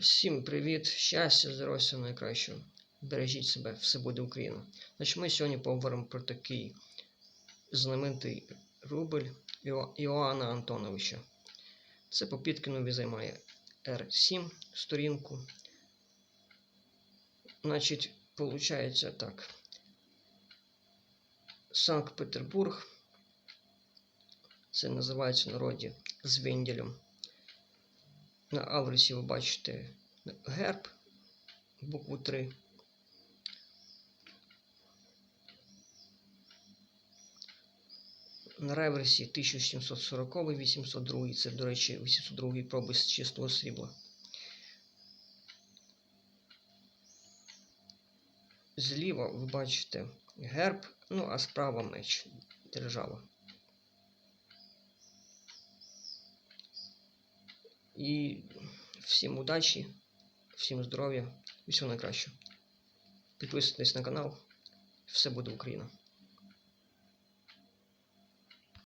Всім привіт! Щастя, здоров'я, найкращого. Бережіть себе, все буде Україна. Значить, ми сьогодні поговоримо про такий знаменитий рубль Іоанна Антоновича. Це по Піткінові займає R7 сторінку. Значить, виходить так. Санкт-Петербург. Це називається народі з Венделем. На аверсі ви бачите герб, букву 3. На реверсі 1740-802, це, до речі, 802 проби з чистого срібла. Зліва ви бачите герб, ну а справа меч держава. І всім удачі, всім здоров'я і всього найкращого. Підписуйтесь на канал. Все буде Україна.